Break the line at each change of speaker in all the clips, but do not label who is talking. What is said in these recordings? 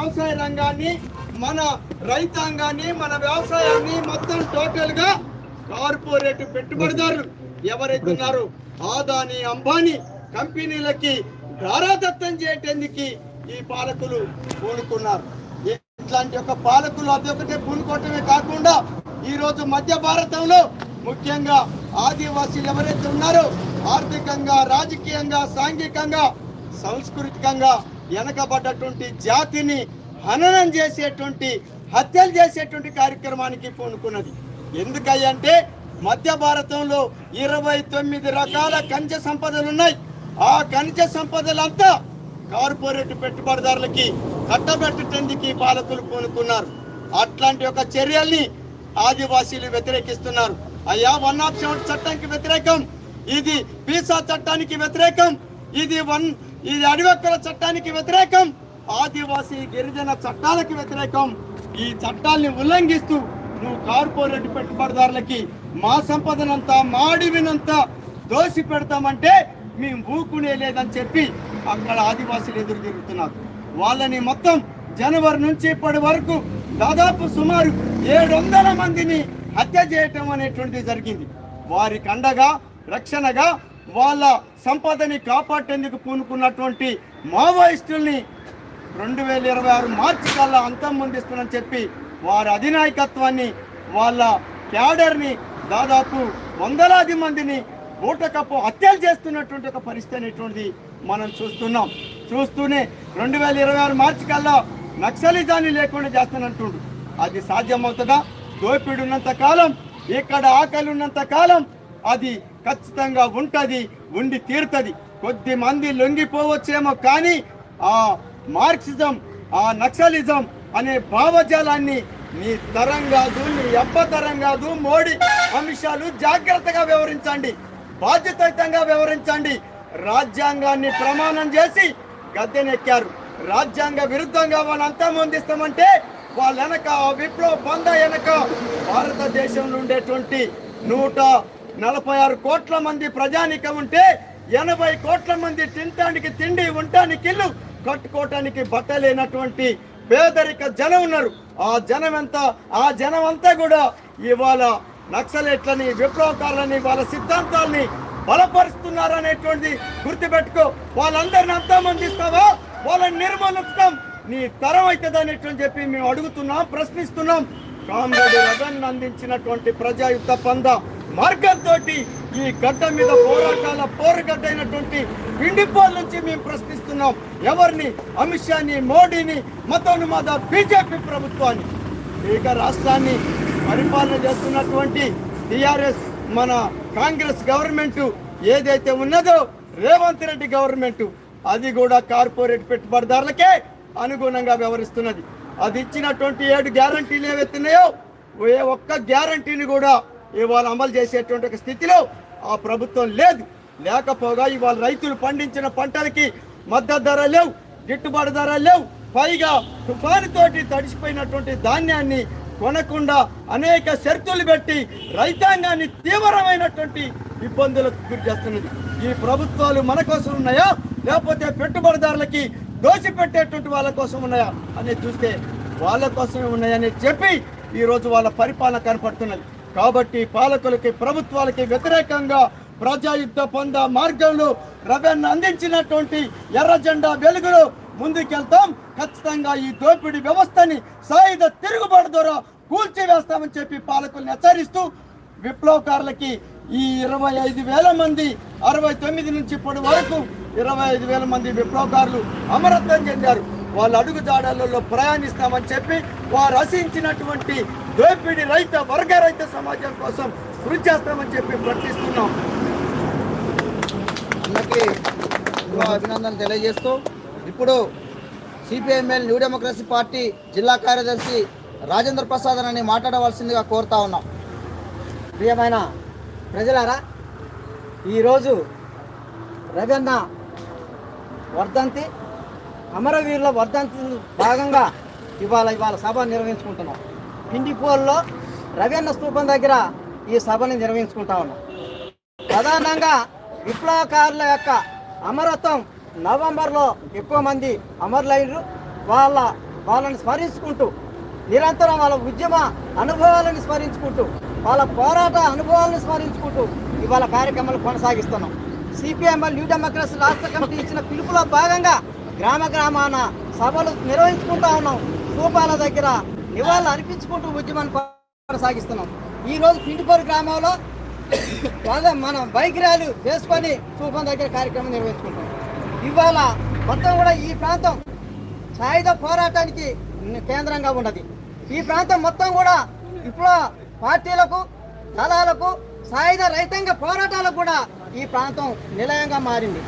వ్యవసాయ రంగాన్ని మన రైతాంగాన్ని మన వ్యవసాయాన్ని మొత్తం టోటల్గా కార్పొరేట్ పెట్టుబడిదారులు ఎవరైతే ఉన్నారో ఆదాని అంబానీ కంపెనీలకి ధారాదత్తం చేయటానికి ఈ పాలకులు పూనుకున్నారు. ఇట్లాంటి ఒక పాలకులు అదొకటే పూనుకోవటమే కాకుండా ఈ రోజు మధ్య భారతంలో ముఖ్యంగా ఆదివాసీలు ఎవరైతే ఉన్నారో ఆర్థికంగా రాజకీయంగా సాంఘికంగా సాంస్కృతికంగా వెనకబడ్డటువంటి జాతిని హననం చేసేటువంటి హత్యలు చేసేటువంటి కార్యక్రమానికి పూనుకున్నది. ఎందుకయ్యంటే మధ్య భారతంలో ఇరవై తొమ్మిది రకాల ఖనిజ సంపదలు ఉన్నాయి. ఆ ఖనిజ సంపదలంతా కార్పొరేట్ పెట్టుబడిదారులకి కట్టబెట్టేందుకు పాలకులు పూనుకున్నారు. అట్లాంటి ఒక చర్యల్ని ఆదివాసీలు వ్యతిరేకిస్తున్నారు. అయ్యా వన్ ఆఫ్ సెవెన్ చట్టానికి వ్యతిరేకం ఇది పీసా చట్టానికి వ్యతిరేకం ఇది వన్ ఇది అడివక్కల చట్టానికి వ్యతిరేకం ఆదివాసీ గిరిజన చట్టాలకు వ్యతిరేకం. ఈ చట్టాల్ని ఉల్లంఘిస్తూ నువ్వు కార్పొరేట్ పెట్టుబడిదారులకి మా సంపదనంతా మా అడివినంతా దోసి పెడతామంటే మేము ఊకునే లేదని చెప్పి అక్కడ ఆదివాసీలు ఎదురు తిరుగుతున్నారు. వాళ్ళని మొత్తం జనవరి నుంచి ఇప్పటి వరకు దాదాపు సుమారు ఏడు వందల మందిని హత్య చేయటం అనేటువంటిది జరిగింది. వారికి అండగా రక్షణగా వాళ్ళ సంపదని కాపాడేందుకు పూనుకున్నటువంటి మావోయిస్టుల్ని రెండు వేల ఇరవై ఆరు మార్చి కల్లా అంతం ముందిస్తుందని చెప్పి వారి అధినాయకత్వాన్ని వాళ్ళ క్యాడర్ని దాదాపు వందలాది మందిని ఊటకప్పు హత్యలు చేస్తున్నటువంటి ఒక పరిస్థితి అనేటువంటిది మనం చూస్తున్నాం. చూస్తూనే రెండు వేల ఇరవై ఆరు మార్చి కల్లా నక్సలిజాన్ని లేకుండా చేస్తానంటుండు. అది సాధ్యమవుతుందా? దోపిడి ఉన్నంత కాలం ఇక్కడ ఆకలి ఉన్నంత కాలం అది ఖచ్చితంగా ఉంటుంది ఉండి తీరుతుంది. కొద్ది మంది లొంగిపోవచ్చేమో కానీ ఆ మార్క్సిజం ఆ నక్సలిజం అనే భావజాలాన్ని నీ తరం కాదు నీ అబ్బ తరం కాదు మోడీ అంశాలు జాగ్రత్తగా వివరించండి బాధ్యతాయుతంగా వివరించండి. రాజ్యాంగాన్ని ప్రమాణం చేసి గద్దెనెక్కారు. రాజ్యాంగ విరుద్ధంగా వాళ్ళంతా ముందిస్తామంటే వాళ్ళ వెనక విప్లవ బంద వెనక భారతదేశంలో ఉండేటువంటి నూట నలభై ఆరు కోట్ల మంది ప్రజానికం ఉంటే ఎనభై కోట్ల మంది తినటానికి తిండి ఉండటానికి ఇల్లు కట్టుకోవటానికి బట్టలేనటువంటి పేదరిక జనం ఉన్నారు. ఆ జనం ఎంత? ఆ జనం అంతా కూడా ఇవాళ నక్సలెట్లని విప్లవకారులని వాళ్ళ సిద్ధాంతాలని బలపరుస్తున్నారు అనేటువంటిది గుర్తుపెట్టుకో. వాళ్ళందరిని అంతా మందిస్తావా వాళ్ళని నిర్మూలిస్తాం. నీ తరం అవుతుంది అనేటువంటి చెప్పి మేము అడుగుతున్నాం ప్రశ్నిస్తున్నాం. కామ్రేడ్ రగన్ అందించినటువంటి ప్రజాయుద్ధ పంద మార్గంతో ఈ గడ్డ మీద పోరాటాల పోరుగడ్డ అయినటువంటి పిండిపోల్ నుంచి మేము ప్రశ్నిస్తున్నాం. ఎవరిని? అమిత్ షాని మోడీని మతోన్మాద బీజేపీ ప్రభుత్వాన్ని. ఇక రాష్ట్రాన్ని పరిపాలన చేస్తున్నటువంటి టిఆర్ఎస్ మన కాంగ్రెస్ గవర్నమెంట్ ఏదైతే ఉన్నదో రేవంత్ రెడ్డి గవర్నమెంట్ అది కూడా కార్పొరేట్ పెట్టుబడిదారులకే అనుగుణంగా వ్యవహరిస్తున్నది. అది ఇచ్చినటువంటి ఏడు గ్యారంటీలు ఏవైతున్నాయో ఏ ఒక్క గ్యారంటీని కూడా ఇవాళ అమలు చేసేటువంటి ఒక స్థితిలో ఆ ప్రభుత్వం లేదు. లేకపోగా ఇవాళ రైతులు పండించిన పంటలకి మద్దతు ధర లేవు గిట్టుబాటు ధర లేవు. పైగా తుఫానుతోటి తడిసిపోయినటువంటి ధాన్యాన్ని కొనకుండా అనేక షరతులు పెట్టి రైతాంగాన్ని తీవ్రమైనటువంటి ఇబ్బందులకు గురి చేస్తున్నది. ఈ ప్రభుత్వాలు మన కోసం ఉన్నాయా? లేకపోతే పెట్టుబడిదారులకి దోసి పెట్టేటువంటి వాళ్ళ కోసం ఉన్నాయా? అని చూస్తే వాళ్ళ కోసమే ఉన్నాయని చెప్పి ఈరోజు వాళ్ళ పరిపాలన కనపడుతున్నది. కాబట్టి పాలకులకి ప్రభుత్వాలకి వ్యతిరేకంగా ప్రజాయుద్ధ పొంద మార్గంలో రవెన్ అందించినటువంటి ఎర్ర జెండా వెలుగులో ముందుకెళ్తాం. ఖచ్చితంగా ఈ దోపిడీ వ్యవస్థని సాయుధ తిరుగుబాటు ద్వారా కూల్చివేస్తామని చెప్పి పాలకుల్ని హెచ్చరిస్తూ విప్లవకారులకి ఈ ఇరవై ఐదు వేల మంది అరవై తొమ్మిది నుంచి ఇప్పటి వరకు ఇరవై ఐదు వేల మంది విప్లవకారులు అమరత్వం చెందారు. వాళ్ళ అడుగు జాడలలో ప్రయాణిస్తామని చెప్పి వారు రచించినటువంటి దోపిడి రైత వర్గ రైత సమాజం కోసం కృషి చేస్తామని చెప్పి ప్రకటిస్తున్నాం
అందరికీ అభినందనలు తెలియజేస్తూ ఇప్పుడు సిపిఎంఎల్ న్యూ డెమోక్రసీ పార్టీ జిల్లా కార్యదర్శి రాజేంద్ర ప్రసాద్ అని మాట్లాడవలసిందిగా కోరుతా ఉన్నాం.
ప్రియమైన ప్రజలారా ఈరోజు రవన్న వర్ధంతి అమరవీరుల వర్ధంతి భాగంగా ఇవాళ ఇవాళ సభ నిర్వహించుకుంటున్నాం. పిండిపోల్లో రవీన్న స్థూపం దగ్గర ఈ సభని నిర్వహించుకుంటా ఉన్నాం. ప్రధానంగా విప్లవకారుల యొక్క అమరత్వం నవంబర్లో ఎక్కువ మంది అమరులైనరు. వాళ్ళ వాళ్ళని స్మరించుకుంటూ నిరంతరం వాళ్ళ ఉద్యమ అనుభవాలను స్మరించుకుంటూ వాళ్ళ పోరాట అనుభవాలను స్మరించుకుంటూ ఇవాళ కార్యక్రమాలు కొనసాగిస్తున్నాం. సిపిఎంఎల్ న్యూ డెమోక్రసీ రాష్ట్ర కమిటీ ఇచ్చిన పిలుపులో భాగంగా గ్రామ గ్రామాన సభలు నిర్వహించుకుంటా ఉన్నాం. స్థూపాల దగ్గర నివాళులు అర్పించుకుంటూ ఉద్యమాన్ని కొనసాగిస్తున్నాం. ఈ రోజు పిండిపూర్ గ్రామంలో మనం బైక్ ర్యాలీ వేసుకొని స్థూపం దగ్గర కార్యక్రమం నిర్వహించుకుంటాం. ఇవాళ మొత్తం కూడా ఈ ప్రాంతం సాయుధ పోరాటానికి కేంద్రంగా ఉన్నది. ఈ ప్రాంతం మొత్తం కూడా ఇప్పుడు పార్టీలకు దళాలకు సాయుధ రైతాంగ పోరాటాలకు కూడా ఈ ప్రాంతం నిలయంగా మారింది.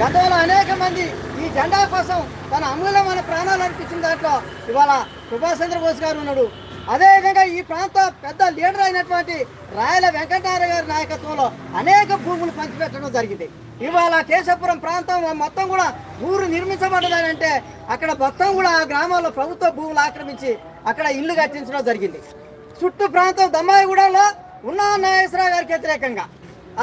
గతంలో అనేక మంది ఈ జెండా కోసం తన అమూల్యమైన ప్రాణాలు అర్పించిన దాంట్లో ఇవాళ సుభాష్ చంద్రబోస్ గారు ఉన్నాడు. అదేవిధంగా ఈ ప్రాంత పెద్ద లీడర్ అయినటువంటి రాయల వెంకటనారాయణ గారి నాయకత్వంలో అనేక భూములు పంచిపెట్టడం జరిగింది. ఇవాళ కేశపురం ప్రాంతం మొత్తం కూడా ఊరు నిర్మించబడ్డదనంటే అక్కడ మొత్తం కూడా ఆ గ్రామాల్లో ప్రభుత్వ భూములు ఆక్రమించి అక్కడ ఇల్లు కట్టించడం జరిగింది. చుట్టూ ప్రాంతం దమ్మాయిగూడలో ఉన్న నాగేశ్వరరావు గారికి వ్యతిరేకంగా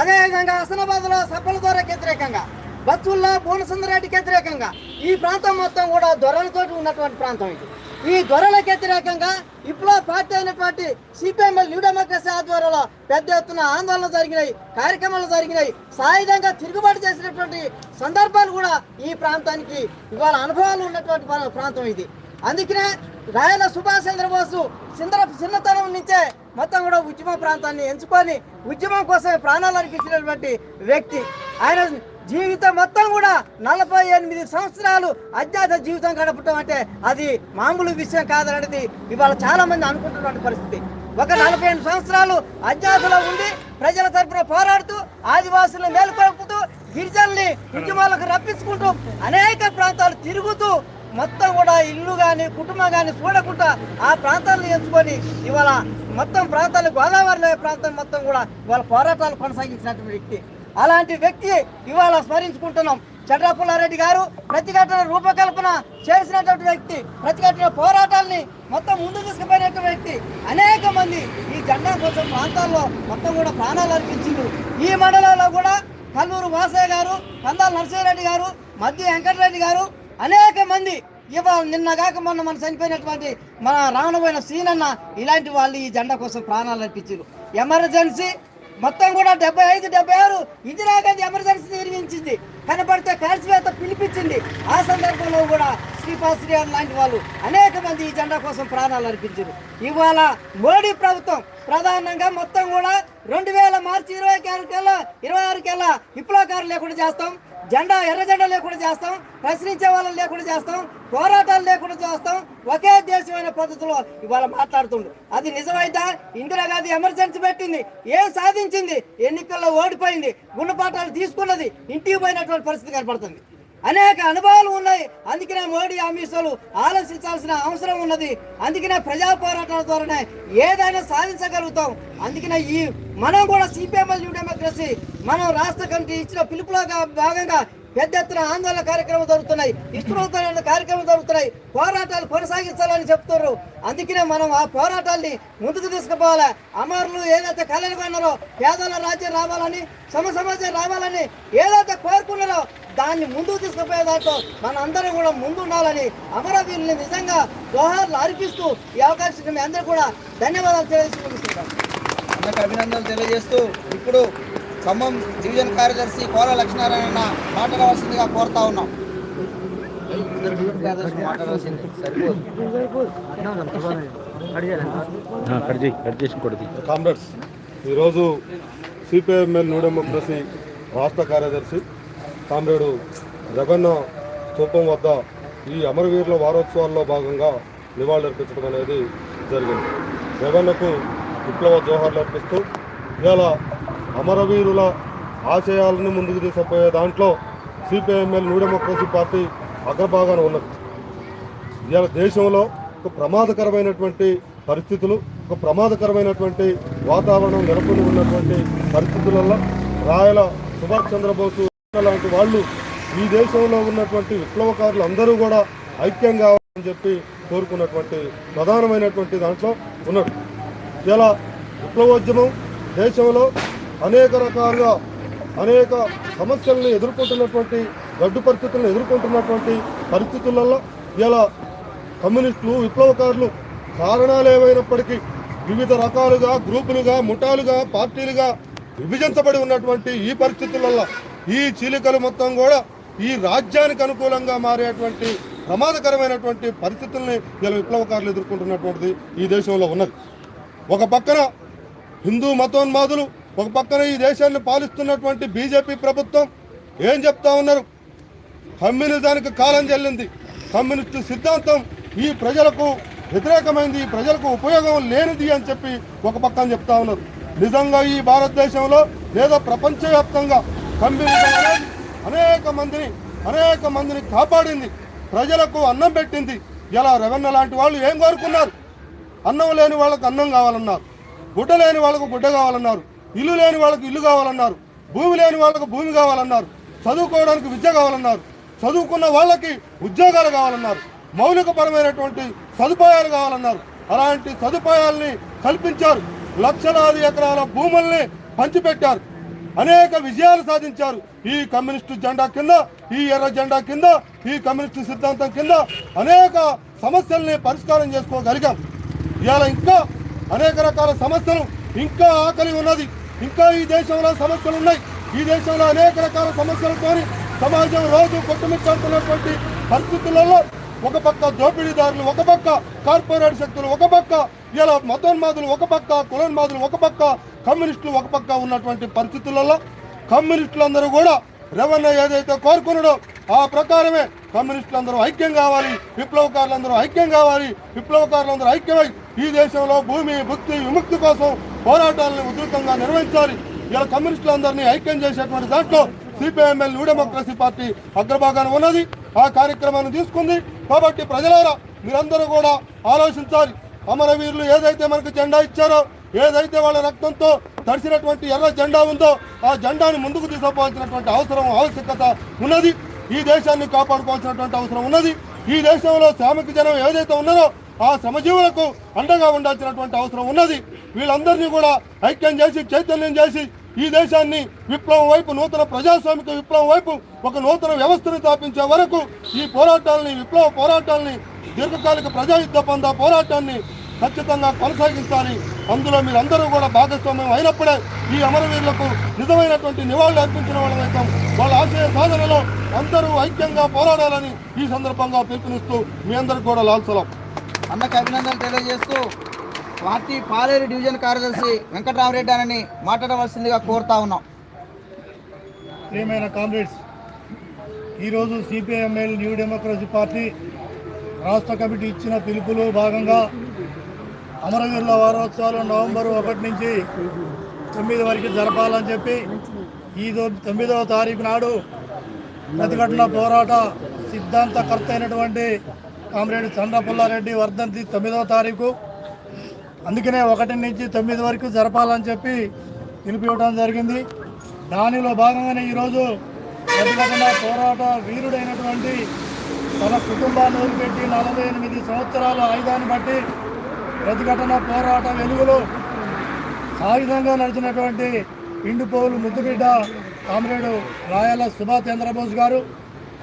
అదేవిధంగా హసనాబాద్లో సభల ద్వారా వ్యతిరేకంగా బతుల్లో భువనసుందరెడ్డికి వ్యతిరేకంగా. ఈ ప్రాంతం మొత్తం కూడా దొరలతో ఉన్నటువంటి ప్రాంతం ఇది. ఈ దొరలకు వ్యతిరేకంగా ఇప్పుడు పార్టీ అయినటువంటి సిపిఎంఎల్ న్యూ డెమోక్రసీ ఆధ్వర్యంలో పెద్ద ఎత్తున ఆందోళనలు జరిగినాయి కార్యక్రమాలు జరిగినాయి. సాయుధంగా తిరుగుబాటు చేసినటువంటి సందర్భాలు కూడా ఈ ప్రాంతానికి ఇవాళ అనుభవాలు ఉన్నటువంటి ప్రాంతం ఇది. అందుకనే రాయల సుభాష్ చంద్రబోసు చిందర చిన్నతనం నుంచే మొత్తం కూడా ఉద్యమ ప్రాంతాన్ని ఎంచుకొని ఉద్యమం కోసమే ప్రాణాలు అర్పించినటువంటి వ్యక్తి. ఆయన జీవితం మొత్తం కూడా నలభై ఎనిమిది సంవత్సరాలు అజ్ఞాత జీవితం గడపటం అంటే అది మామూలు విషయం కాదనేది ఇవాళ చాలా మంది అనుకుంటున్నటువంటి పరిస్థితి. ఒక నలభై ఎనిమిది సంవత్సరాలు అజ్ఞాతలో ఉండి ప్రజల తరఫున పోరాడుతూ ఆదివాసులను మేలుకొలుపుతూ గిరిజనుల్ని ఉద్యమాలకు రప్పించుకుంటూ అనేక ప్రాంతాలు తిరుగుతూ మొత్తం కూడా ఇల్లు కానీ కుటుంబం కానీ చూడకుండా ఆ ప్రాంతాలను ఎంచుకొని ఇవాళ మొత్తం ప్రాంతాలు గోదావరిలో ప్రాంతం మొత్తం కూడా ఇవాళ పోరాటాలు కొనసాగించినటువంటి వ్యక్తి. అలాంటి వ్యక్తి ఇవాళ స్మరించుకుంటున్నాం. చంద్రపుల్లారెడ్డి గారు ప్రతిఘటన రూపకల్పన చేసినటువంటి వ్యక్తి ప్రతిఘటన పోరాటాల్ని మొత్తం ముందు తీసుకుపోయినటువంటి వ్యక్తి. అనేక మంది ఈ జెండా కోసం ప్రాంతాల్లో మొత్తం కూడా ప్రాణాలు అర్పించింది ఈ మండలంలో కూడా కల్లూరు వాసయ్య గారు కందాల నరసింహారెడ్డి గారు మధ్య వెంకటరెడ్డి గారు అనేక మంది ఇవాళ నిన్న కాక మొన్న మన చనిపోయినటువంటి మన రావణమైన సీనన్న ఇలాంటి వాళ్ళు ఈ జెండా కోసం ప్రాణాలు అర్పించారు ఎమర్జెన్సీ మొత్తం కూడా డెబ్బై ఐదు డెబ్బై ఆరు ఇందిరాగాంధీ ఎమర్జెన్సీ నిర్మించింది. కనబడితే కాల్సివేత పిలిపించింది. ఆ సందర్భంలో కూడా శ్రీపాశ్రీ లాంటి వాళ్ళు అనేక మంది ఈ జెండా కోసం ప్రాణాలు అర్పించారు. ఇవాళ మోడీ ప్రభుత్వం ప్రధానంగా మొత్తం కూడా రెండు వేల మార్చి ఇరవై ఆరు కల్లా ఇరవై ఆరు కల్లా విప్లవకారులు లేకుండా చేస్తాం. జెండా ఎర్ర జెండా లేకుండా చేస్తాం ప్రశ్నించే వాళ్ళని లేకుండా చేస్తాం పోరాటాలు లేకుండా చేస్తాం ఒకే దేశమైన పద్ధతిలో ఇవాళ మాట్లాడుతుండు. అది నిజమైతే ఇందిరాగాంధీ ఎమర్జెన్సీ పెట్టింది ఏం సాధించింది ఎన్నికల్లో ఓడిపోయింది గుణపాఠాలు తీసుకున్నది ఇంటికి పోయినటువంటి పరిస్థితి కనపడుతుంది. అనేక అనుభవాలు ఉన్నాయి. అందుకనే మోడీ అమిత్షాలు ఆలోచించాల్సిన అవసరం ఉన్నది. అందుకనే ప్రజా పోరాటాల ద్వారానే ఏదైనా సాధించగలుగుతాం. అందుకనే ఈ మనం కూడా సిపిఎంఎల్ డెమోక్రసీ మనం రాష్ట్ర కమిటీ ఇచ్చిన పిలుపులో భాగంగా పెద్ద ఎత్తున ఆందోళన కార్యక్రమాలు జరుగుతున్నాయి. ఇష్టోత్తరమైన కార్యక్రమాలు జరుగుతున్నాయి. పోరాటాలు కొనసాగించాలని చెప్తున్నారు. అందుకనే మనం ఆ పోరాటాల్ని ముందుకు తీసుకుపోవాలి. అమరులు ఏదైతే కళలు కొన్నారో పేదల రాజ్యం రావాలని సమ సమాజం రావాలని ఏదైతే కోరుకున్నారో దాన్ని ముందుకు తీసుకుపోయే దాంట్లో మనందరం కూడా ముందు ఉండాలని అమరవీరుల్ని నిజంగా జోహార్లు అర్పిస్తూ ఈ అవకాశం మీ అందరూ కూడా ధన్యవాదాలు తెలియజేసుకుంటున్నాం
అభినందనలు తెలియజేస్తూ ఇప్పుడు ఖమ్మం డివిజన్ కార్యదర్శి కోల లక్ష్మీనారాయణ మాట్లాడవలసిందిగా కోరుతా ఉన్నాం.
కామ్రేడ్స్ ఈరోజు సిపిఐఎంఎల్ న్యూ డెమోక్రసీ రాష్ట్ర కార్యదర్శి కామ్రేడు జగన్న స్థూపం వద్ద ఈ అమరవీరుల వారోత్సవాల్లో భాగంగా నివాళులర్పించడం అనేది జరిగింది. జగన్నకు విప్లవ జోహార్లు అర్పిస్తూ ఇలా అమరవీరుల ఆశయాలను ముందుకు తీసుకుపోయే దాంట్లో సిపిఐఎంఎల్ న్యూ డెమోక్రసీ పార్టీ అగ్రభాగాన ఉన్నది. ఇవాళ దేశంలో ఒక ప్రమాదకరమైనటువంటి పరిస్థితులు ఒక ప్రమాదకరమైనటువంటి వాతావరణం నెలకొని ఉన్నటువంటి పరిస్థితులలో రాయల సుభాష్ చంద్రబోసు లాంటి వాళ్ళు ఈ దేశంలో ఉన్నటువంటి విప్లవకారులు అందరూ కూడా ఐక్యం కావాలని చెప్పి కోరుకున్నటువంటి ప్రధానమైనటువంటి దాంట్లో ఉన్నాడు ఇలా విప్లవోద్యమం దేశంలో అనేక రకాలుగా అనేక సమస్యలను ఎదుర్కొంటున్నటువంటి గడ్డు పరిస్థితులను ఎదుర్కొంటున్నటువంటి పరిస్థితులలో ఇలా కమ్యూనిస్టులు విప్లవకారులు కారణాలు ఏమైనప్పటికీ వివిధ రకాలుగా గ్రూపులుగా ముఠాలుగా పార్టీలుగా విభజించబడి ఉన్నటువంటి ఈ పరిస్థితులలో ఈ చీలికలు మొత్తం కూడా ఈ రాజ్యానికి అనుకూలంగా మారేటువంటి ప్రమాదకరమైనటువంటి పరిస్థితుల్ని ఇలా విప్లవకారులు ఎదుర్కొంటున్నటువంటిది ఈ దేశంలో ఉన్నది. ఒక పక్కన హిందూ మతోన్మాదులు ఒక పక్కన ఈ దేశాన్ని పాలిస్తున్నటువంటి బీజేపీ ప్రభుత్వం ఏం చెప్తా ఉన్నారు? కమ్యూనిజానికి కాలం చెల్లింది. కమ్యూనిస్టు సిద్ధాంతం ఈ ప్రజలకు వ్యతిరేకమైంది ఈ ప్రజలకు ఉపయోగం లేనిది అని చెప్పి ఒక పక్కన చెప్తా ఉన్నారు. నిజంగా ఈ భారతదేశంలో లేదా ప్రపంచవ్యాప్తంగా కమ్యూనిజం అనేక మందిని అనేక మందిని కాపాడింది. ప్రజలకు అన్నం పెట్టింది. ఇలా రెవెన్యూ లాంటి వాళ్ళు ఏం కోరుకున్నారు? అన్నం లేని వాళ్ళకు అన్నం కావాలన్నారు. గుడ్డ లేని వాళ్ళకు గుడ్డ కావాలన్నారు. ఇల్లు లేని వాళ్ళకు ఇల్లు కావాలన్నారు. భూమి లేని వాళ్ళకు భూమి కావాలన్నారు. చదువుకోవడానికి విద్య కావాలన్నారు. చదువుకున్న వాళ్ళకి ఉద్యోగాలు కావాలన్నారు. మౌలికపరమైనటువంటి సదుపాయాలు కావాలన్నారు. అలాంటి సదుపాయాల్ని కల్పించారు. లక్షలాది ఎకరాల భూముల్ని పంచిపెట్టారు. అనేక విజయాలు సాధించారు. ఈ కమ్యూనిస్టు జెండా కింద ఈ ఎర్ర జెండా కింద ఈ కమ్యూనిస్టు సిద్ధాంతం కింద అనేక సమస్యల్ని పరిష్కారం చేసుకోగలిగాం. ఇవాళ ఇంకా అనేక రకాల సమస్యలు ఇంకా ఆకలి ఉన్నది. ఇంకా ఈ దేశంలో సమస్యలు ఉన్నాయి. ఈ దేశంలో అనేక రకాల సమస్యలతో సమాజం రోజు కొట్టుమిట్టాడుతున్నటువంటి పరిస్థితులలో ఒక పక్క దోపిడీదారులు ఒక పక్క కార్పొరేట్ శక్తులు ఒక పక్క ఇలా మతోన్మాదులు ఒక పక్క కులోన్మాదులు ఒక పక్క కమ్యూనిస్టులు ఒక పక్క ఉన్నటువంటి పరిస్థితులలో కమ్యూనిస్టులందరూ కూడా రెవెన్యూ ఏదైతే కోరుకున్నాడో ఆ ప్రకారమే కమ్యూనిస్టులందరూ ఐక్యం కావాలి విప్లవకారులందరూ ఐక్యం కావాలి విప్లవకారులందరూ ఐక్యమై ఈ దేశంలో భూమి భక్తి విముక్తి కోసం పోరాటాలను ఉధృతంగా నిర్వహించాలి. ఇలా కమ్యూనిస్టులందరినీ ఐక్యం చేసేటువంటి దాంట్లో సిపిఐఎంఎల్ న్యూ డెమోక్రసీ పార్టీ అగ్రభాగాన ఉన్నది. ఆ కార్యక్రమాన్ని తీసుకుంది. కాబట్టి ప్రజలారా మీరందరూ కూడా ఆలోచించాలి. అమరవీరులు ఏదైతే మనకు జెండా ఇచ్చారో ఏదైతే వాళ్ళ రక్తంతో తడిసినటువంటి ఎర్ర జెండా ఉందో ఆ జెండాను ముందుకు తీసుకోవాల్సినటువంటి అవసరం ఆవశ్యకత ఉన్నది. ఈ దేశాన్ని కాపాడుకోవాల్సినటువంటి అవసరం ఉన్నది. ఈ దేశంలో శ్రామిక జనం ఏదైతే ఉన్నారో ఆ శ్రమజీవులకు అండగా ఉండాల్సినటువంటి అవసరం ఉన్నది. వీళ్ళందరినీ కూడా ఐక్యం చేసి చైతన్యం చేసి ఈ దేశాన్ని విప్లవం వైపు నూతన ప్రజాస్వామిక విప్లవం వైపు ఒక నూతన వ్యవస్థను స్థాపించే వరకు ఈ పోరాటాలని విప్లవ పోరాటాలని దీర్ఘకాలిక ప్రజాయుద్ధ పంద పోరాటాన్ని ఖచ్చితంగా కొనసాగించాలి. అందులో మీరందరూ కూడా భాగస్వామ్యం అయినప్పుడే ఈ అమరవీరులకు నిజమైనటువంటి నివాళులు అర్పించిన వాళ్ళమైతాం వాళ్ళ ఆశయ సాధనలో అందరూ ఐక్యంగా పోరాడాలని ఈ సందర్భంగా పిలుపునిస్తూ మీ అందరికి కూడా లాల్సలం
అన్నకు అభినందనలు తెలియజేస్తూ పార్టీ పాలేరు డివిజన్ కార్యదర్శి వెంకటరామరెడ్డి అని మాట్లాడవలసిందిగా కోరుతా ఉన్నాం.
ప్రియమైన కామ్రేడ్స్ ఈరోజు సిపిఐఎంఎల్ న్యూ డెమోక్రసీ పార్టీ రాష్ట్ర కమిటీ ఇచ్చిన పిలుపులో భాగంగా అమరవీరుల వారోత్సవాలు నవంబర్ ఒకటి నుంచి తొమ్మిది వరకు జరపాలని చెప్పి ఈ తొమ్మిదవ తారీఖు నాడు ప్రతిఘటన పోరాట సిద్ధాంతకర్త అయినటువంటి కామ్రేడ్ చంద్రపుల్లారెడ్డి వర్ధంతి తొమ్మిదవ తారీఖు. అందుకనే ఒకటి నుంచి తొమ్మిది వరకు జరపాలని చెప్పి పిలిపివ్వడం జరిగింది. దానిలో భాగంగానే ఈరోజు ప్రతిఘటన పోరాట వీరుడైనటువంటి తన కుటుంబాన్ని వదిలిపెట్టి నలభై ఎనిమిది సంవత్సరాల ఆయుధాన్ని బట్టి ప్రతిఘటన పోరాట వెలుగులో సాయుధంగా నడిచినటువంటి పిండిపోవులు ముద్దుబిడ్డ కామ్రేడు రాయల సుభాష్ చంద్రబోస్ గారు.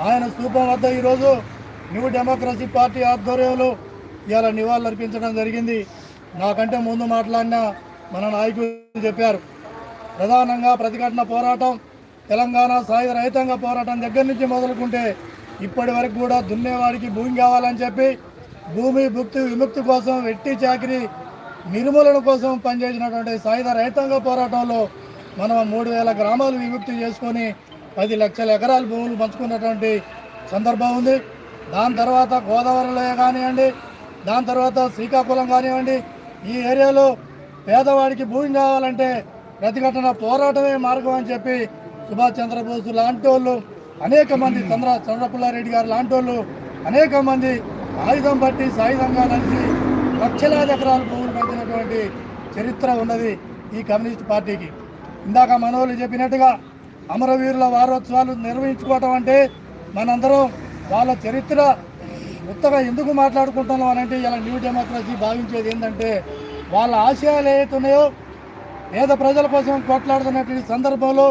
ఆయన స్థూపం వద్ద ఈరోజు న్యూ డెమోక్రసీ పార్టీ ఆధ్వర్యంలో ఇవాళ నివాళులు అర్పించడం జరిగింది. నాకంటే ముందు మాట్లాడిన మన నాయకులు చెప్పారు. ప్రధానంగా ప్రతిఘటన పోరాటం తెలంగాణ సాయుధ రహితంగా పోరాటం దగ్గర నుంచి మొదలుకుంటే ఇప్పటి వరకు కూడా దున్నేవాడికి భూమి కావాలని చెప్పి భూమి భుక్తి విముక్తి కోసం వెట్టి చాకిరి నిర్మూలన కోసం పనిచేసినటువంటి సాయుధ రైతాంగ పోరాటంలో మనం మూడు వేల గ్రామాలు విముక్తి చేసుకొని పది లక్షల ఎకరాల భూములు పంచుకున్నటువంటి సందర్భం ఉంది. దాని తర్వాత గోదావరిలో కానివ్వండి దాని తర్వాత శ్రీకాకుళం కానివ్వండి ఈ ఏరియాలో పేదవాడికి భూమి కావాలంటే ప్రతిఘటన పోరాటమే మార్గం అని చెప్పి సుభాష్ చంద్రబోస్ లాంటి వాళ్ళు అనేక మంది చంద్ర చంద్రపుల్లారెడ్డి గారు లాంటి వాళ్ళు అనేక మంది ఆయుధం పట్టి సాయుధంగా నడిచి లక్షలాది ఎకరాలు భూములు పెంచినటువంటి చరిత్ర ఉన్నది ఈ కమ్యూనిస్ట్ పార్టీకి. ఇందాక మనోళ్ళు చెప్పినట్టుగా అమరవీరుల వారోత్సవాలు నిర్వహించుకోవటం అంటే మనందరం వాళ్ళ చరిత్ర కొత్తగా ఎందుకు మాట్లాడుకుంటున్నాం అని అంటే ఇలా న్యూ డెమోక్రసీ భావించేది ఏంటంటే వాళ్ళ ఆశయాలు ఏవైతే ఉన్నాయో పేద ప్రజల కోసం కొట్లాడుతున్నటువంటి సందర్భంలో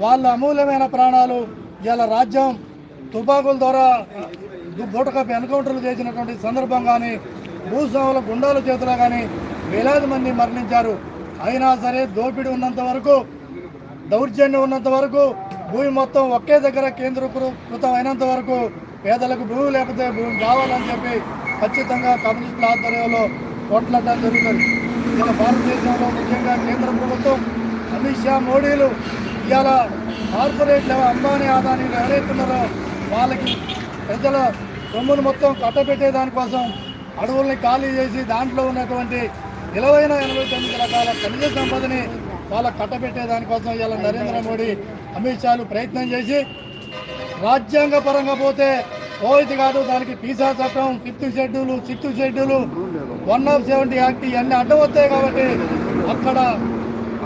వాళ్ళ అమూల్యమైన ప్రాణాలు ఇలా రాజ్యం తుపాకుల ద్వారా బూటకప్ ఎన్కౌంటర్లు చేసినటువంటి సందర్భం కానీ భూస్వాముల గుండాల చేతిలో కానీ వేలాది మంది మరణించారు. అయినా సరే దోపిడీ ఉన్నంత వరకు దౌర్జన్యం ఉన్నంత వరకు భూమి మొత్తం ఒకే దగ్గర కేంద్రీకృతం అయినంత వరకు పేదలకు భూమి లేకపోతే భూమి కావాలని చెప్పి ఖచ్చితంగా కమ్యూనిస్టుల ఆధ్వర్యంలో కొట్లాడటం జరుగుతుంది. ఇలా భారతదేశంలో ముఖ్యంగా కేంద్ర ప్రభుత్వం అమిత్ షా మోడీలు ఇవాళ కార్పొరేట్ అంబానీ ఆదానీలు ఎవరైతున్నారో వాళ్ళకి ప్రజల సొమ్మును మొత్తం కట్టబెట్టే దానికోసం అడవుల్ని ఖాళీ చేసి దాంట్లో ఉన్నటువంటి విలువైన ఎనభై తొమ్మిది రకాల ఖనిజ సంపదని వాళ్ళ కట్టబెట్టే దానికోసం ఇలా నరేంద్ర మోడీ అమిత్ షాలు ప్రయత్నం చేసి రాజ్యాంగ పరంగా పోతే ఓ కాదు దానికి పీసా చట్టం fifth schedule sixth schedule one of seventy act ఇవన్నీ అడ్డం వస్తాయి కాబట్టి అక్కడ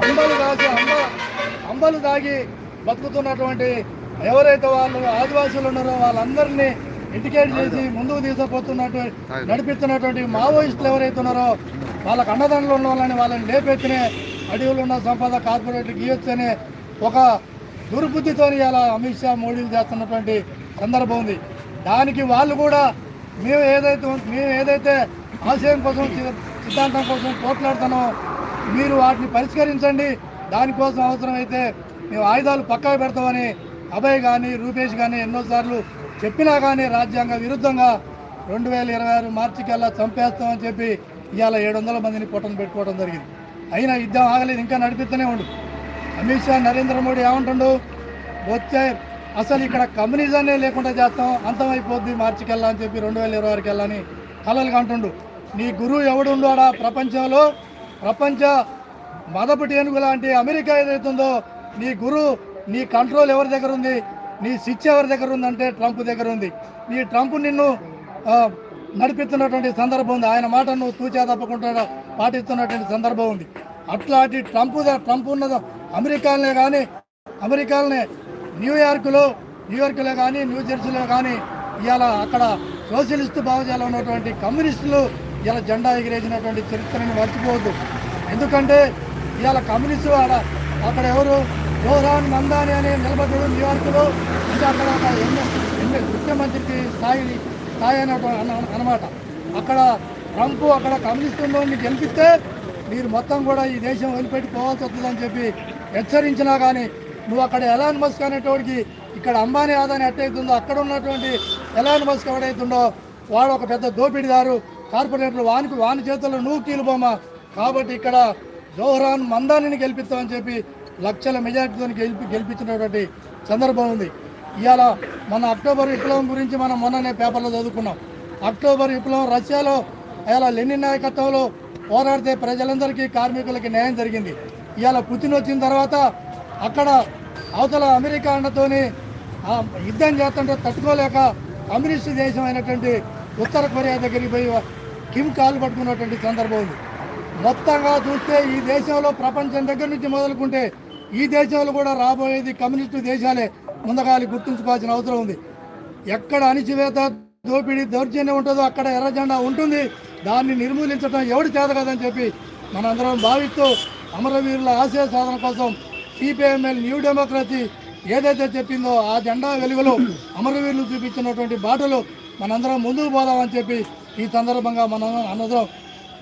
అంబలు దాచి అంబ అంబలు దాగి బతుకుతున్నటువంటి ఎవరైతే వాళ్ళు ఆదివాసులు ఉన్నారో వాళ్ళందరినీ ఇండికేట్ చేసి ముందుకు తీసుకుపోతున్నట్టు నడిపిస్తున్నటువంటి మావోయిస్టులు ఎవరైతే ఉన్నారో వాళ్ళకు అన్నదండలు ఉన్న వాళ్ళని వాళ్ళని లేపెత్తినే అడవులు ఉన్న సంపద కార్పొరేట్లకు ఇవ్వచ్చనే ఒక దుర్బుద్ధితో ఇలా అమిత్ షా మోడీలు చేస్తున్నటువంటి సందర్భం ఉంది. దానికి వాళ్ళు కూడా మేము ఏదైతే మేము ఏదైతే ఆశయం కోసం సిద్ధాంతం కోసం పోట్లాడుతున్నామో మీరు వాటిని పరిష్కరించండి. దానికోసం అవసరమైతే మేము ఆయుధాలు పక్కకు పెడతామని అభయ్ కానీ రూపేష్ కానీ ఎన్నోసార్లు చెప్పినా కానీ రాజ్యాంగ విరుద్ధంగా రెండు వేల ఇరవై ఆరు మార్చికల్లా చంపేస్తామని చెప్పి ఇవాళ ఏడు వందల మందిని పొట్టను పెట్టుకోవడం జరిగింది. అయినా యుద్ధం ఆగలేదు ఇంకా నడిపిస్తూనే ఉండు. అమిత్ షా నరేంద్ర మోడీ ఏమంటుండు? వచ్చే అసలు ఇక్కడ కమ్యూనిజానే లేకుండా చేస్తాం అంతమైపోద్ది మార్చికెళ్ళా అని చెప్పి రెండు వేల ఇరవై ఆరుకి వెళ్ళని కలలుగా అంటుండు. నీ గురువు ఎవడుండోడా ప్రపంచంలో? ప్రపంచ మదపటి ఏనుగు లాంటి అమెరికా ఏదైతుందో నీ గురువు నీ కంట్రోల్ ఎవరి దగ్గర ఉంది? నీ స్విచ్ ఎవరి దగ్గర ఉందంటే ట్రంప్ దగ్గర ఉంది. నీ ట్రంప్ నిన్ను నడిపిస్తున్నటువంటి సందర్భం ఉంది. ఆయన మాట నువ్వు తూచా తప్పకుండా పాటిస్తున్నటువంటి సందర్భం ఉంది. అట్లాంటి ట్రంప్ ట్రంప్ ఉన్నదో అమెరికాలనే కానీ అమెరికాలనే న్యూయార్క్లో న్యూయార్క్లో కానీ న్యూజెర్సీలో కానీ ఇవాళ అక్కడ సోషలిస్టు భావజాలం ఉన్నటువంటి కమ్యూనిస్టులు ఇలా జెండా ఎగిరేసినటువంటి చరిత్రను మర్చిపోవద్దు. ఎందుకంటే ఇవాళ కమ్యూనిస్టు ఆడ అక్కడ ఎవరు? జోహాన్ మందాని అనే నిలబడ్డాడు న్యూయార్క్లో ఇంకా అక్కడ ఎన్నో ముఖ్యమంత్రికి స్థాయి స్థాయి అనేటువంటి అన్నమాట. అక్కడ ట్రంప్ అక్కడ కమ్యూనిస్టులను గెలిపిస్తే మీరు మొత్తం కూడా ఈ దేశం వదిలిపెట్టి పోవాల్సి వస్తుందని చెప్పి హెచ్చరించినా కానీ నువ్వు అక్కడ ఎలాన్ మస్క్ అనేటోడికి ఇక్కడ అంబానీ ఆదాని ఎట్టయితుందో అక్కడ ఉన్నటువంటి ఎలాన్ మస్క్ ఎవడైతుందో వాడు ఒక పెద్ద దోపిడీదారు కార్పొరేట్లు వానికి వాని చేతుల్లో నువ్వు కీలుబొమ్మ కాబట్టి ఇక్కడ జోహరాన్ మందానిని గెలిపిస్తామని చెప్పి లక్షల మెజార్టీతో గెలిపి గెలిపించినటువంటి సందర్భం ఉంది. ఇవాళ మన అక్టోబర్ విప్లవం గురించి మనం మొన్ననే పేపర్లో చదువుకున్నాం. అక్టోబర్ విప్లవం రష్యాలో ఇలా లెనిన్ నాయకత్వంలో పోరాడితే ప్రజలందరికీ కార్మికులకి న్యాయం జరిగింది. ఇవాళ పుతిన్ వచ్చిన తర్వాత అక్కడ అవతల అమెరికా అండతోని ఆ యుద్ధం చేస్తుంటే తట్టుకోలేక కమ్యూనిస్ట్ దేశం అయినటువంటి ఉత్తర కొరియా దగ్గరికి పోయి కిమ్ కాలు పట్టుకున్నటువంటి సందర్భం ఉంది. మొత్తంగా చూస్తే ఈ దేశంలో ప్రపంచం దగ్గర నుంచి మొదలుకుంటే ఈ దేశంలో కూడా రాబోయేది కమ్యూనిస్టు దేశాలే ముందుగాలి గుర్తుంచుకోవాల్సిన అవసరం ఉంది. ఎక్కడ అణిచివేత దోపిడీ దౌర్జన్యం ఉంటుందో అక్కడ ఎర్ర జెండా ఉంటుంది. దాన్ని నిర్మూలించడం ఎవడు చేత కదని చెప్పి మనందరం భావిస్తూ అమరవీరుల ఆశయ సాధన కోసం సిపిఎంఎల్ న్యూ డెమోక్రసీ ఏదైతే చెప్పిందో ఆ జెండా వెలుగులో అమరవీరులు చూపించినటువంటి బాటలు మనందరం ముందుకు పోదామని చెప్పి ఈ సందర్భంగా మనం అన్నదరం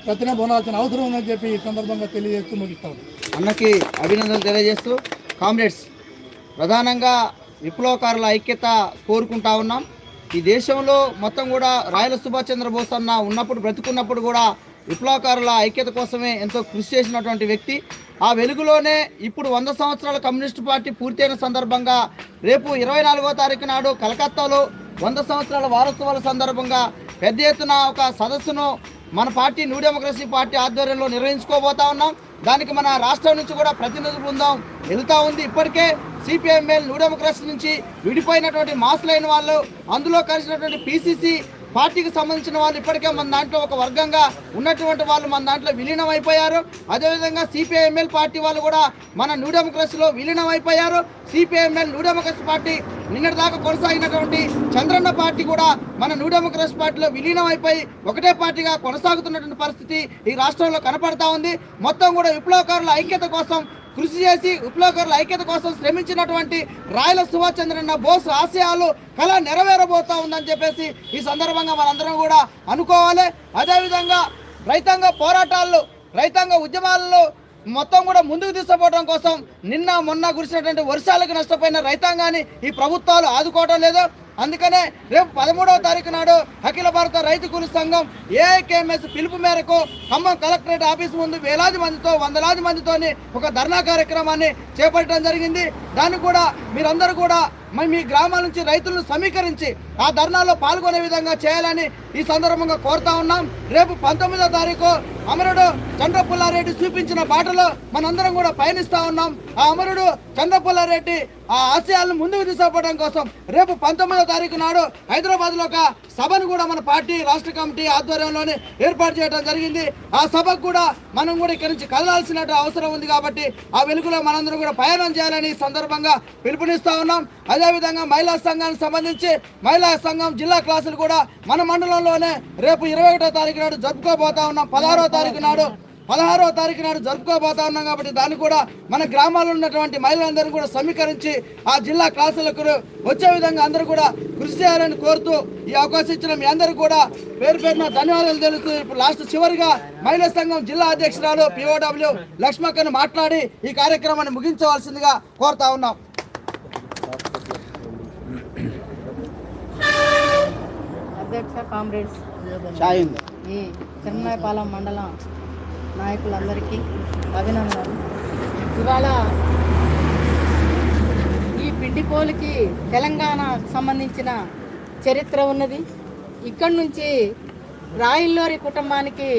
ప్రతిన పోనాల్సిన అవసరం ఉందని చెప్పి ఈ సందర్భంగా తెలియజేస్తూ ముగిస్తాం.
అన్నకి అభినందనలు తెలియజేస్తూ కామ్రేడ్స్ ప్రధానంగా విప్లవకారుల ఐక్యత కోరుకుంటా ఉన్నాం. ఈ దేశంలో మొత్తం కూడా రాయల సుభాష్ చంద్రబోస్ అన్న ఉన్నప్పుడు బ్రతుకున్నప్పుడు కూడా విప్లవకారుల ఐక్యత కోసమే ఎంతో కృషి చేసినటువంటి వ్యక్తి. ఆ వెలుగులోనే ఇప్పుడు వంద సంవత్సరాల కమ్యూనిస్టు పార్టీ పూర్తయిన సందర్భంగా రేపు ఇరవై నాలుగో తారీఖు నాడు కలకత్తాలో వంద సంవత్సరాల వారోత్సవాల సందర్భంగా పెద్ద ఎత్తున ఒక సదస్సును మన పార్టీ న్యూ డెమోక్రసీ పార్టీ ఆధ్వర్యంలో నిర్వహించుకోబోతా ఉన్నాం. దానికి మన రాష్ట్రం నుంచి కూడా ప్రతినిధి బృందం వెళ్తూ ఉంది. ఇప్పటికే సిపిఎంఎల్ న్యూ డెమోక్రసీ నుంచి విడిపోయినటువంటి మాసులైన వాళ్ళు అందులో కలిసినటువంటి పిసిసి పార్టీకి సంబంధించిన వాళ్ళు ఇప్పటికే మన దాంట్లో ఒక వర్గంగా ఉన్నటువంటి వాళ్ళు మన దాంట్లో విలీనం అయిపోయారు అదేవిధంగా సిపిఐఎంఎల్ పార్టీ వాళ్ళు కూడా మన న్యూ డెమోక్రసీలో విలీనం అయిపోయారు సిపిఐఎంఎల్ న్యూ డెమోక్రసీ పార్టీ నిన్నటి దాకా కొనసాగినటువంటి చంద్రన్న పార్టీ కూడా మన న్యూ డెమోక్రసీ పార్టీలో విలీనం అయిపోయి ఒకటే పార్టీగా కొనసాగుతున్నటువంటి పరిస్థితి ఈ రాష్ట్రంలో కనపడతా ఉంది. మొత్తం కూడా విప్లవకారుల ఐక్యత కోసం కృషి చేసి విప్లవకారుల ఐక్యత కోసం శ్రమించినటువంటి రాయల సుభాష్ చంద్రన్న బోస్ ఆశయాలు కళ నెరవేరబోతా ఉందని చెప్పేసి ఈ సందర్భంగా మనందరం కూడా అనుకోవాలి. అదేవిధంగా రైతాంగ పోరాటాల్లో రైతాంగ ఉద్యమాలలో మొత్తం కూడా ముందుకు తీసుకుపోవడం కోసం నిన్న మొన్న కురిసినటువంటి వర్షాలకు నష్టపోయిన రైతాంగాన్ని ఈ ప్రభుత్వాలు ఆదుకోవడం లేదు. అందుకనే రేపు పదమూడవ తారీఖు నాడు అఖిల భారత రైతు కూలి సంఘం ఏఐకేఎంఎస్ పిలుపు మేరకు ఖమ్మం కలెక్టరేట్ ఆఫీస్ ముందు వేలాది మందితో వందలాది మందితో ఒక ధర్నా కార్యక్రమాన్ని చేపట్టడం జరిగింది. దాన్ని కూడా మీరందరూ కూడా మరి మీ గ్రామాల నుంచి రైతులను సమీకరించి ఆ ధర్నాలో పాల్గొనే విధంగా చేయాలని ఈ సందర్భంగా కోరుతా ఉన్నాం. రేపు పంతొమ్మిదో తారీఖు అమరుడు చంద్రపుల్లారెడ్డి చూపించిన బాటలో మనందరం కూడా పయనిస్తా ఉన్నాం. ఆ అమరుడు చంద్రపుల్లారెడ్డి ఆ ఆశయాలను ముందుకు తీసుకుపోవడం కోసం రేపు పంతొమ్మిదో తారీఖు నాడు హైదరాబాద్లో ఒక సభను కూడా మన పార్టీ రాష్ట్ర కమిటీ ఆధ్వర్యంలోనే ఏర్పాటు చేయడం జరిగింది. ఆ సభకు కూడా మనం కూడా ఇక్కడి నుంచి కదలాల్సిన అవసరం ఉంది కాబట్టి ఆ వెలుగులో మనందరం కూడా ప్రయాణం చేయాలని ఈ సందర్భంగా పిలుపునిస్తా ఉన్నాం. అదేవిధంగా మహిళా సంఘానికి సంబంధించి మహిళా సంఘం జిల్లా క్లాసులు కూడా మన మండలంలోనే రేపు ఇరవై ఒకటో తారీఖు నాడు జరుపుకోబోతా ఉన్నాం. పదహారో తారీఖు నాడు పదహారో తారీఖు నాడు జరుపుకోబోతా ఉన్నాం కాబట్టి దాన్ని కూడా మన గ్రామాల్లో ఉన్నటువంటి మహిళలందరూ కూడా సమీకరించి ఆ జిల్లా క్లాసులకు వచ్చే విధంగా అందరూ కూడా కృషి చేయాలని కోరుతూ ఈ అవకాశం ఇచ్చిన మీ అందరూ కూడా పేరు పేరున ధన్యవాదాలు తెలుస్తూ ఇప్పుడు లాస్ట్ చివరిగా మహిళా సంఘం జిల్లా అధ్యక్షురాలు పిఓడబ్ల్యూ లక్ష్మక్కను మాట్లాడి ఈ కార్యక్రమాన్ని ముగించవలసిందిగా కోరుతా ఉన్నాం.
అధ్యక్ష కామ్రేడ్స్ ఈ చెన్నైపాలెం మండలం నాయకులందరికీ అభినందనలు. ఇవాళ ఈ పిండిపోలికి తెలంగాణ సంబంధించిన చరిత్ర ఉన్నది. ఇక్కడి నుంచి రాయిల్లోరి కుటుంబానికి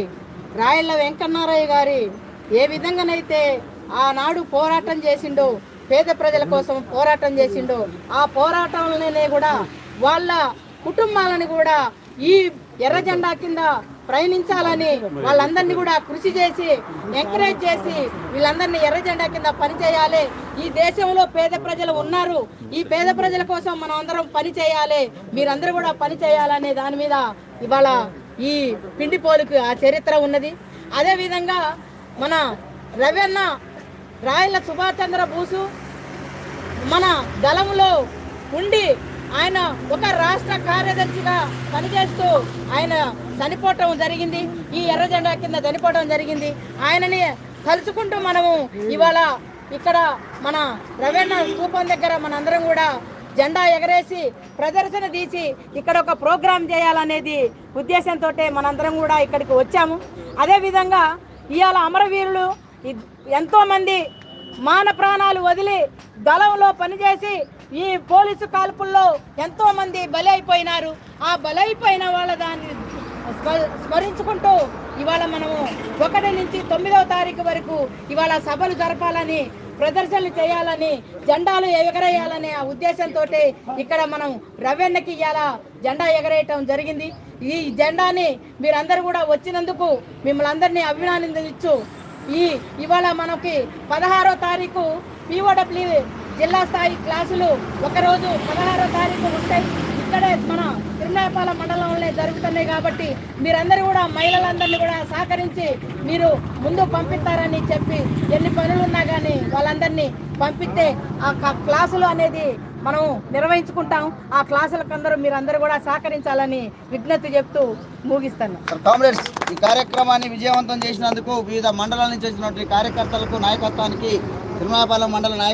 రాయళ్ళ వెంకన్నారయ్య గారి ఏ విధంగానైతే ఆనాడు పోరాటం చేసిండో పేద ప్రజల కోసం పోరాటం చేసిండో ఆ పోరాటంలోనే కూడా వాళ్ళ కుటుంబాలను కూడా ఈ ఎర్ర జెండా కింద ప్రయాణించాలని వాళ్ళందరినీ కూడా కృషి చేసి ఎంకరేజ్ చేసి వీళ్ళందరినీ ఎర్ర జెండా కింద పనిచేయాలి. ఈ దేశంలో పేద ప్రజలు ఉన్నారు. ఈ పేద ప్రజల కోసం మనం అందరం పని చేయాలి. మీరందరూ కూడా పని చేయాలనే దాని మీద ఇవాళ ఈ పిండి పోలుకు ఆ చరిత్ర ఉన్నది. అదేవిధంగా మన రవెన్న రాయల సుభాష్ చంద్రబోసు మన దళంలో ఉండి ఆయన ఒక రాష్ట్ర కార్యదర్శిగా పనిచేస్తూ ఆయన చనిపోవటం జరిగింది. ఈ ఎర్ర జెండా కింద చనిపోవడం జరిగింది. ఆయనని కలుసుకుంటూ మనము ఇవాళ ఇక్కడ మన రవేణ స్థూపం దగ్గర మనందరం కూడా జెండా ఎగరేసి ప్రదర్శన తీసి ఇక్కడ ఒక ప్రోగ్రాం చేయాలనేది ఉద్దేశంతో మనందరం కూడా ఇక్కడికి వచ్చాము. అదేవిధంగా ఇవాళ అమరవీరులు ఎంతోమంది మాన ప్రాణాలు వదిలి దళంలో పనిచేసి ఈ పోలీసు కాల్పుల్లో ఎంతో మంది బలి అయిపోయినారు ఆ బలైపోయిన వాళ్ళ దాన్ని స్మ- స్మరించుకుంటూ ఇవాళ మనము ఒకటి నుంచి తొమ్మిదవ తారీఖు వరకు ఇవాళ సభలు జరపాలని ప్రదర్శనలు చేయాలని జెండాలు ఎగరేయాలనే ఆ ఉద్దేశంతో ఇక్కడ మనం రవెన్నకి ఇవాళ జెండా ఎగరేయటం జరిగింది. ఈ జెండాని మీరందరూ కూడా వచ్చినందుకు మిమ్మల్ని అందరినీ అభినందించు ఈ ఇవాళ మనకి పదహారో తారీఖు పిఓడబ్ల్యూ జిల్లా స్థాయి క్లాసులు ఒకరోజు పదహారో తారీఖు ఉంటాయి ఇక్కడే మన తిరునాపాల మండలంలో జరుగుతున్నాయి కాబట్టి మీరందరూ కూడా మహిళలందరినీ కూడా సహకరించి మీరు ముందు పంపిస్తారని చెప్పి ఎన్ని పనులు ఉన్నా కానీ వాళ్ళందరినీ పంపిస్తే ఆ క్లాసులు అనేది మనం నిర్వహించుకుంటాం. ఆ క్లాసులకు అందరూ మీరందరూ కూడా సహకరించాలని విజ్ఞప్తి చెప్తూ ముగిస్తాను.
కామ్రేడ్స్ ఈ కార్యక్రమాన్ని విజయవంతం చేసినందుకు వివిధ మండలాల నుంచి వచ్చినటువంటి కార్యకర్తలకు నాయకత్వానికి తిరుమలాపాలెం మండల నాయక